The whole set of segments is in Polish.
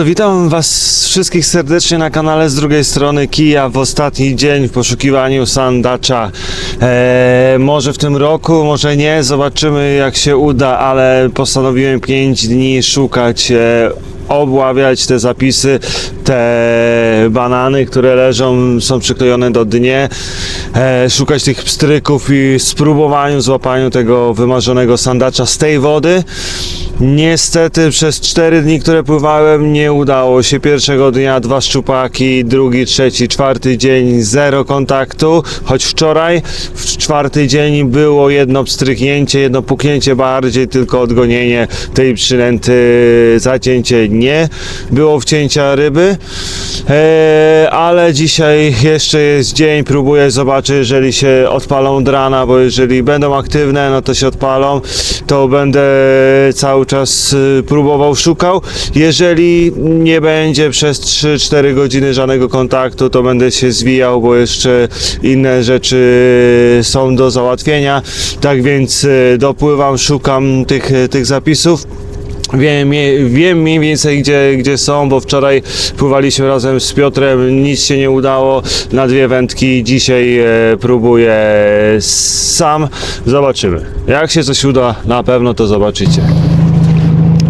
to witam Was wszystkich serdecznie na kanale z drugiej strony Kija w ostatni dzień w poszukiwaniu sandacza. Eee, może w tym roku, może nie, zobaczymy jak się uda, ale postanowiłem 5 dni szukać. E, obławiać te zapisy, te banany, które leżą, są przyklejone do dnie, e, szukać tych pstryków i spróbowaniu, złapaniu tego wymarzonego sandacza z tej wody. Niestety przez 4 dni, które pływałem, nie udało się. Pierwszego dnia dwa szczupaki, drugi, trzeci, czwarty dzień zero kontaktu, choć wczoraj w czwarty dzień było jedno pstryknięcie, jedno puknięcie bardziej, tylko odgonienie tej przynęty, zacięcie nie było wcięcia ryby. E, ale dzisiaj jeszcze jest dzień, próbuję zobaczyć, jeżeli się odpalą drana, bo jeżeli będą aktywne, no to się odpalą, to będę cały czas y, próbował, szukał. Jeżeli nie będzie przez 3-4 godziny żadnego kontaktu, to będę się zwijał, bo jeszcze inne rzeczy są do załatwienia. Tak więc y, dopływam, szukam tych, tych zapisów. Wiem, wiem mniej więcej gdzie, gdzie są, bo wczoraj pływaliśmy razem z Piotrem, nic się nie udało na dwie wędki. Dzisiaj e, próbuję sam. Zobaczymy. Jak się coś uda, na pewno to zobaczycie.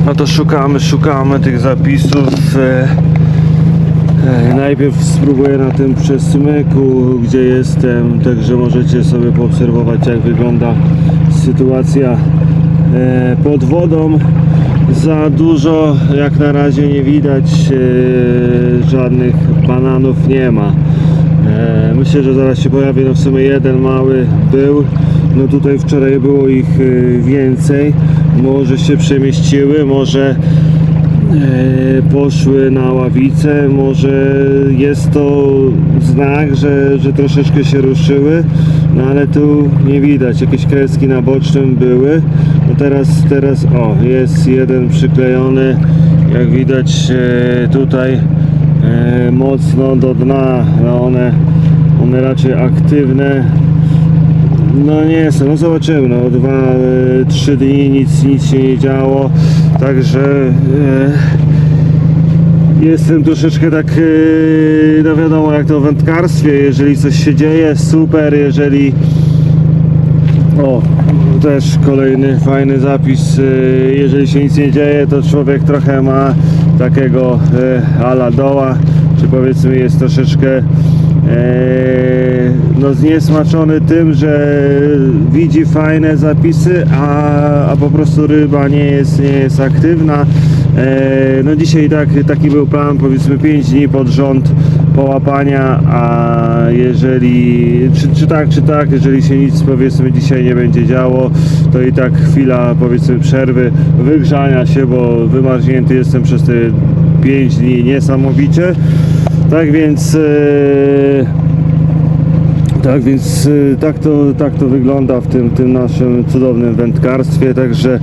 No to szukamy, szukamy tych zapisów. E, e, najpierw spróbuję na tym przesmyku, gdzie jestem, także możecie sobie poobserwować jak wygląda sytuacja e, pod wodą. Za dużo jak na razie nie widać, e, żadnych bananów nie ma. E, myślę, że zaraz się pojawi, no w sumie jeden mały był. No tutaj wczoraj było ich e, więcej. Może się przemieściły, może poszły na ławicę. Może jest to znak, że, że troszeczkę się ruszyły, no ale tu nie widać. Jakieś kreski na bocznym były. No teraz, teraz o, jest jeden przyklejony. Jak widać e, tutaj e, mocno do dna. No one, one raczej aktywne. No nie są, no zobaczymy, no dwa, e, trzy dni nic, nic się nie działo, także e, jestem troszeczkę tak, e, no wiadomo jak to w wędkarstwie, jeżeli coś się dzieje, super, jeżeli o, też kolejny fajny zapis, e, jeżeli się nic nie dzieje, to człowiek trochę ma takiego e, ala doła, czy powiedzmy jest troszeczkę no zniesmaczony tym, że widzi fajne zapisy, a, a po prostu ryba nie jest, nie jest aktywna. E, no dzisiaj tak, taki był plan, powiedzmy 5 dni pod rząd połapania, a jeżeli, czy, czy tak, czy tak, jeżeli się nic powiedzmy dzisiaj nie będzie działo, to i tak chwila powiedzmy przerwy, wygrzania się, bo wymarznięty jestem przez te 5 dni niesamowicie. Tak więc e, tak więc y, tak to, tak to wygląda w tym, tym naszym cudownym wędkarstwie, także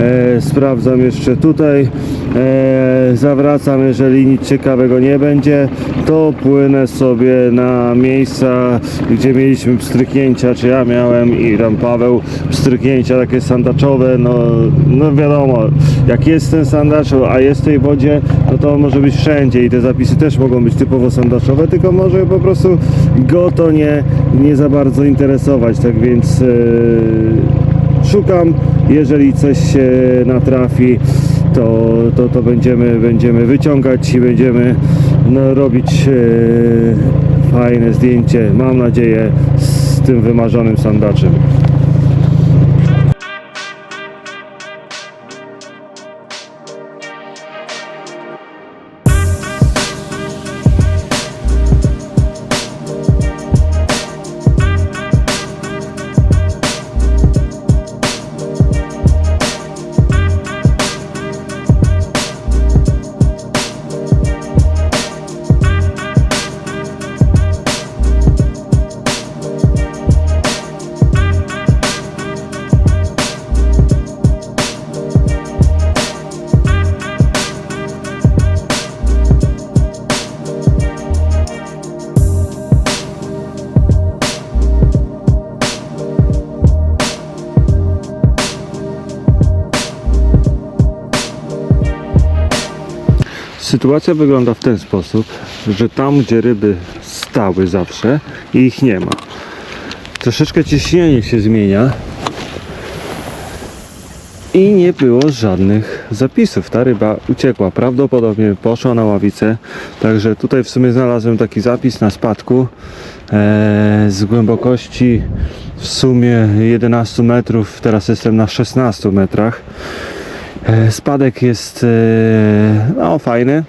e, sprawdzam jeszcze tutaj, e, zawracam, jeżeli nic ciekawego nie będzie, to płynę sobie na miejsca, gdzie mieliśmy pstryknięcia, czy ja miałem i tam Paweł, pstryknięcia takie sandaczowe, no, no wiadomo, jak jest ten sandacz, a jest w tej wodzie, no to może być wszędzie i te zapisy też mogą być typowo sandaczowe, tylko może po prostu go to nie, nie za bardzo interesować, tak więc e, szukam, jeżeli coś się natrafi, to, to, to będziemy, będziemy wyciągać i będziemy no, robić e, fajne zdjęcie, mam nadzieję, z tym wymarzonym sandaczem. Sytuacja wygląda w ten sposób, że tam gdzie ryby stały zawsze i ich nie ma. Troszeczkę ciśnienie się zmienia i nie było żadnych zapisów. Ta ryba uciekła, prawdopodobnie poszła na ławicę. Także tutaj w sumie znalazłem taki zapis na spadku e, z głębokości w sumie 11 metrów. Teraz jestem na 16 metrach. E, spadek jest e, no, fajny.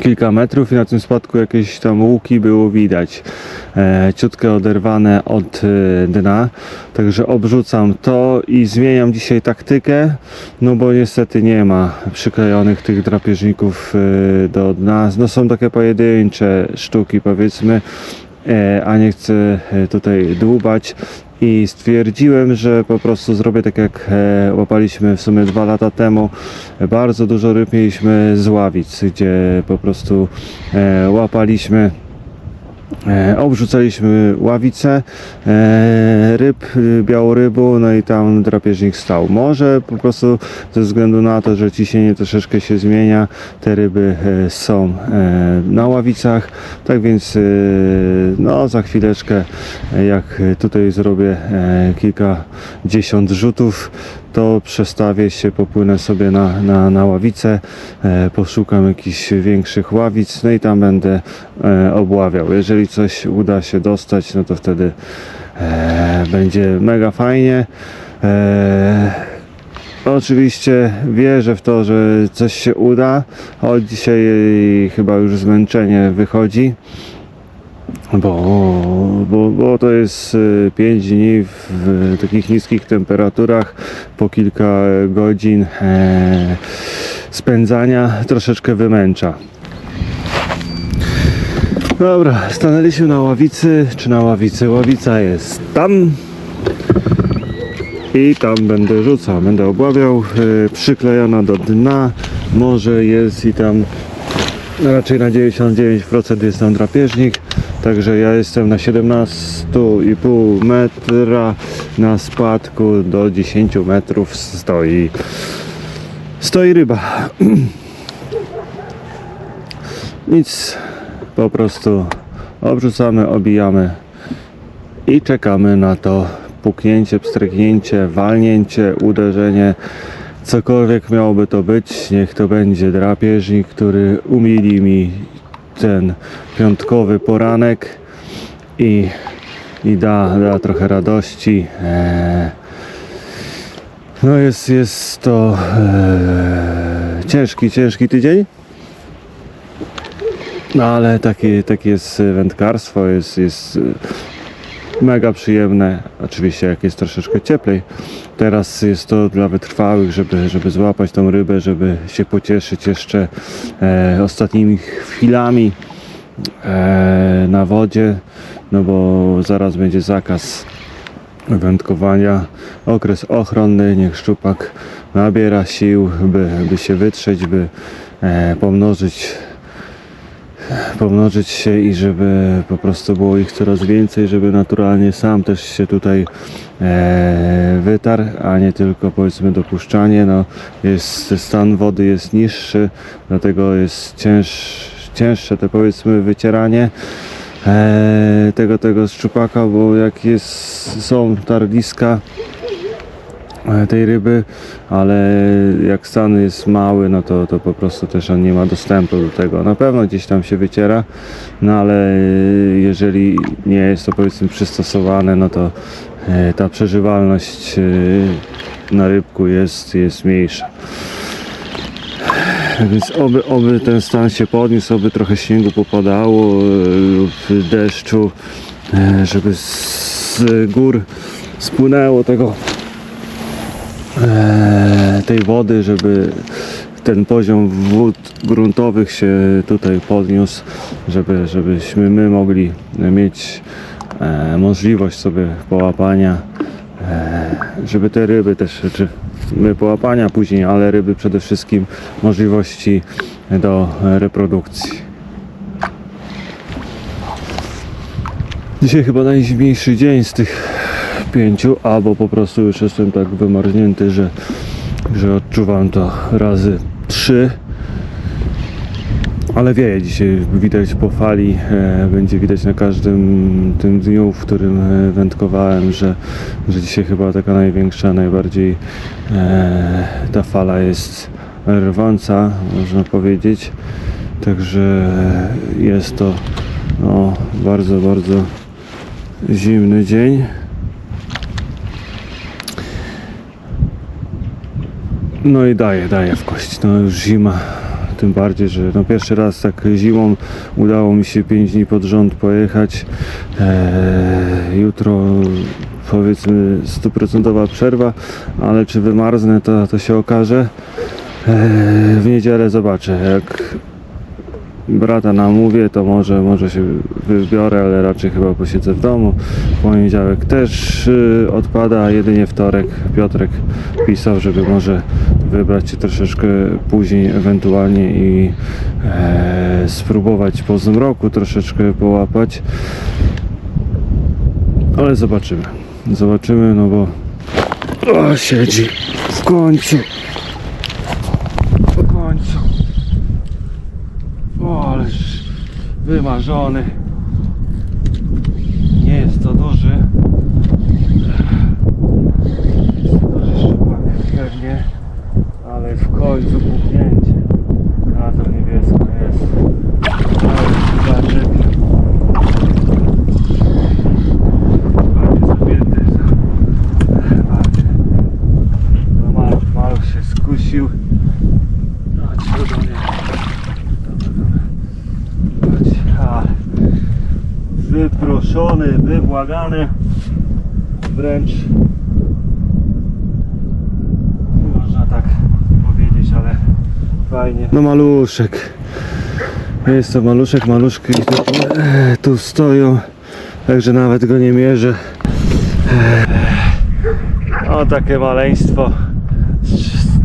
Kilka metrów i na tym spadku jakieś tam łuki było widać. E, ciutkę oderwane od dna. Także obrzucam to i zmieniam dzisiaj taktykę, no bo niestety nie ma przyklejonych tych drapieżników do dna. No są takie pojedyncze sztuki powiedzmy, a nie chcę tutaj dłubać. I stwierdziłem, że po prostu zrobię tak jak e, łapaliśmy w sumie dwa lata temu. Bardzo dużo ryb mieliśmy z ławic, gdzie po prostu e, łapaliśmy obrzucaliśmy ławicę e, ryb, y, białorybu, no i tam drapieżnik stał. Może po prostu ze względu na to, że ciśnienie troszeczkę się zmienia, te ryby e, są e, na ławicach, tak więc e, no za chwileczkę e, jak tutaj zrobię e, kilkadziesiąt rzutów, to przestawię się, popłynę sobie na, na, na ławicę, e, poszukam jakichś większych ławic, no i tam będę e, obławiał. Jeżeli coś uda się dostać, no to wtedy e, będzie mega fajnie. E, Oczywiście wierzę w to, że coś się uda, choć dzisiaj chyba już zmęczenie wychodzi bo, bo, bo to jest 5 dni w, takich niskich temperaturach, po kilka godzin e, spędzania troszeczkę wymęcza. Dobra, stanęliśmy na ławicy, czy na ławicy? Ławica jest tam i tam będę rzucał, będę obławiał, e, przyklejona do dna, może jest i tam raczej na 99% jest tam drapieżnik, także ja jestem na 17,5 metra, na spadku do 10 metrów stoi stoi ryba. Nic, po prostu obrzucamy, obijamy i czekamy na to puknięcie, pstryknięcie, walnięcie, uderzenie, cokolwiek miałoby to być, niech to będzie drapieżnik, który umili mi ten piątkowy poranek i, i da, da trochę radości. Eee, no jest, jest to eee, ciężki, ciężki tydzień. No ale takie, takie jest wędkarstwo, jest, jest e, mega przyjemne. Oczywiście jak jest troszeczkę cieplej. Teraz jest to dla wytrwałych, żeby, żeby złapać tą rybę, żeby się pocieszyć jeszcze e, ostatnimi chwilami e, na wodzie, no bo zaraz będzie zakaz wędkowania. Okres ochronny, niech szczupak nabiera sił, by, by się wytrzeć, by e, pomnożyć pomnożyć się i żeby po prostu było ich coraz więcej, żeby naturalnie sam też się tutaj e, wytarł, a nie tylko powiedzmy dopuszczanie. No, jest, stan wody jest niższy, dlatego jest cięż, cięższe te powiedzmy wycieranie e, tego, tego szczupaka, bo jak jest, są tarliska tej ryby, ale jak stan jest mały, no to, to po prostu też on nie ma dostępu do tego. Na pewno gdzieś tam się wyciera, no ale jeżeli nie jest to powiedzmy przystosowane, no to e, ta przeżywalność e, na rybku jest, jest mniejsza. Więc oby, oby ten stan się podniósł, oby trochę śniegu popadało e, lub deszczu, e, żeby z gór spłynęło tego e, tej wody, żeby ten poziom wód gruntowych się tutaj podniósł, żeby, żebyśmy my mogli mieć e, możliwość sobie połapania, e, żeby te ryby też, czy my połapania później, ale ryby przede wszystkim możliwości do reprodukcji. Dzisiaj chyba najzimniejszy dzień z tych pięciu, albo po prostu już jestem tak wymarznięty, że, że odczuwam to razy trzy. Ale wieje dzisiaj, widać po fali, e, będzie widać na każdym tym dniu, w którym e, wędkowałem, że, że dzisiaj chyba taka największa, najbardziej e, ta fala jest rwąca, można powiedzieć. Także jest to no, bardzo, bardzo zimny dzień. No i daje, daje w kość. No już zima. Tym bardziej, że no pierwszy raz tak zimą udało mi się 5 dni pod rząd pojechać. Eee, jutro powiedzmy stuprocentowa przerwa, ale czy wymarznę to, to się okaże. Eee, w niedzielę zobaczę jak brata namówię, to może, może się wybiorę, ale raczej chyba posiedzę w domu. Poniedziałek też y, odpada, jedynie wtorek Piotrek pisał, żeby może wybrać się troszeczkę później ewentualnie i e, spróbować po zmroku troszeczkę połapać. Ale zobaczymy. Zobaczymy, no bo o, siedzi w końcu. W końcu. O, ależ wymarzony. Nie jest to duży. Jest to duży szczupak pewnie, ale w końcu puknięcie. A to niebiesko jest. Ale szczupaczek. Bardziej zapięty. Bardziej. No maluch, maluch się skusił. Chodź tu do mnie. Chodź, a, wyproszony, wybłagany, wręcz nie można tak powiedzieć, ale fajnie. No maluszek, jest to maluszek, maluszki tu, tu stoją, także nawet go nie mierzę. O takie maleństwo.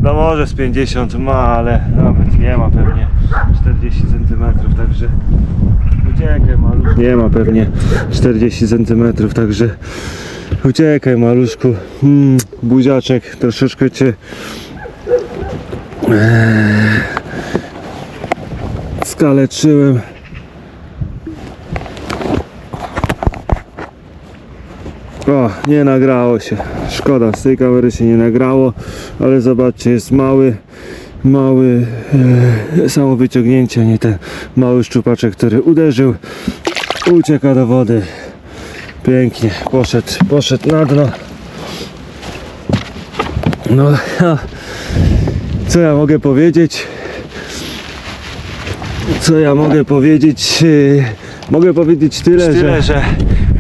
No może z 50 ma, ale nawet nie ma pewnie 40 cm, także uciekaj maluszku. Nie ma pewnie 40 cm, także uciekaj maluszku. Mm, buziaczek, troszeczkę cię eee, skaleczyłem. O, nie nagrało się. Szkoda, z tej kamery się nie nagrało, ale zobaczcie, jest mały, mały, e, samo wyciągnięcie, nie ten mały szczupaczek, który uderzył, ucieka do wody. Pięknie, poszedł, poszedł na dno. No, ha, co ja mogę powiedzieć? Co ja mogę powiedzieć? E, Mogę powiedzieć tyle, Tyle, że... że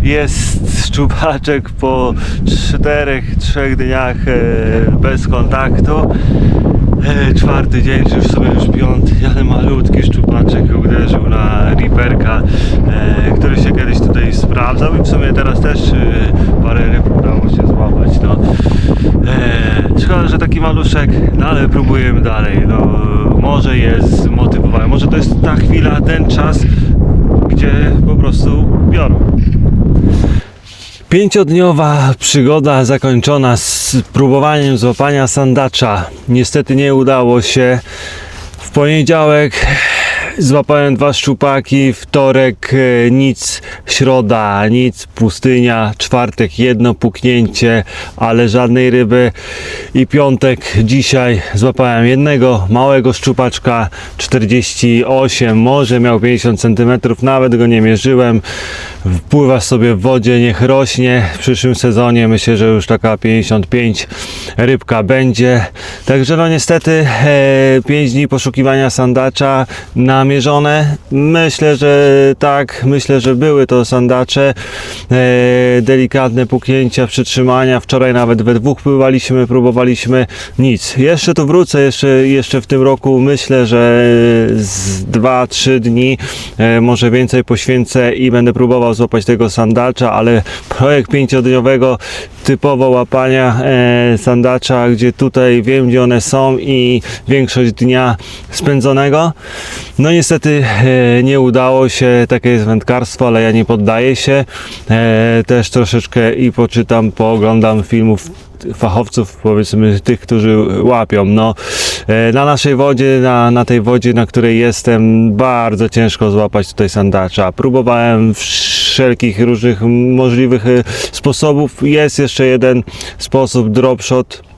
jest szczupaczek po 4-3 dniach e, bez kontaktu. Czwarty dzień, czy już sobie już piąty, ale malutki szczupaczek uderzył na riperka, e, który się kiedyś tutaj sprawdzał i w sumie teraz też e, parę ryb udało się złapać. No. E, szkoda, że taki maluszek, no ale próbujemy dalej. No, może jest zmotywowany, może to jest ta chwila, ten czas, gdzie po prostu biorą. Pięciodniowa przygoda zakończona z próbowaniem złapania sandacza. Niestety nie udało się. W poniedziałek złapałem dwa szczupaki, wtorek e, nic, środa nic, pustynia, czwartek jedno puknięcie, ale żadnej ryby i piątek dzisiaj złapałem jednego małego szczupaczka 48, może miał 50 cm, nawet go nie mierzyłem. Wpływa sobie w wodzie, niech rośnie. W przyszłym sezonie myślę, że już taka 55 rybka będzie. Także no niestety e, 5 dni poszukiwania sandacza namierzone. Myślę, że tak, myślę, że były to sandacze. E, delikatne puknięcia, przytrzymania. Wczoraj nawet we dwóch pływaliśmy, próbowaliśmy. Nic. Jeszcze tu wrócę, jeszcze, jeszcze w tym roku myślę, że z 2-3 dni, e, może więcej poświęcę i będę próbował złapać tego sandacza, ale projekt pięciodniowego typowo łapania e, sandacza, gdzie tutaj wiem gdzie one są i większość dnia spędzonego. No niestety e, nie udało się, takie jest wędkarstwo, ale ja nie poddaję się. E, też troszeczkę i poczytam, pooglądam filmów fachowców, powiedzmy tych, którzy łapią. No, e, na naszej wodzie, na, na tej wodzie, na której jestem, bardzo ciężko złapać tutaj sandacza. Próbowałem wszelkich różnych możliwych e, sposobów. Jest jeszcze jeden sposób, drop shot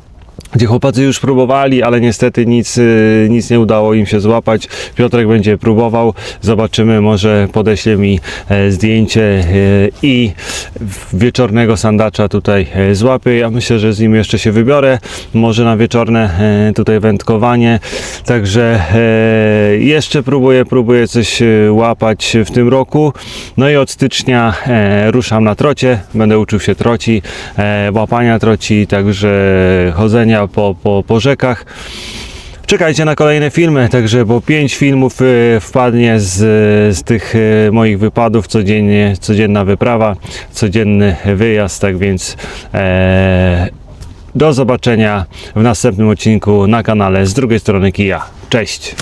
gdzie chłopacy już próbowali, ale niestety nic, y, nic nie udało im się złapać. Piotrek będzie próbował, zobaczymy, może podeśle mi e, zdjęcie e, i wieczornego sandacza tutaj e, złapię. Ja myślę, że z nim jeszcze się wybiorę, może na wieczorne tutaj wędkowanie. Także jeszcze próbuję, próbuję coś łapać w tym roku. No i od stycznia ruszam na trocie, będę uczył się troci, łapania troci, także chodzenia po, po, po rzekach. Czekajcie na kolejne filmy, także bo 5 filmów e, wpadnie z, z tych e, moich wypadów codziennie, codzienna wyprawa, codzienny wyjazd, tak więc e, do zobaczenia w następnym odcinku na kanale z drugiej strony kija. Cześć!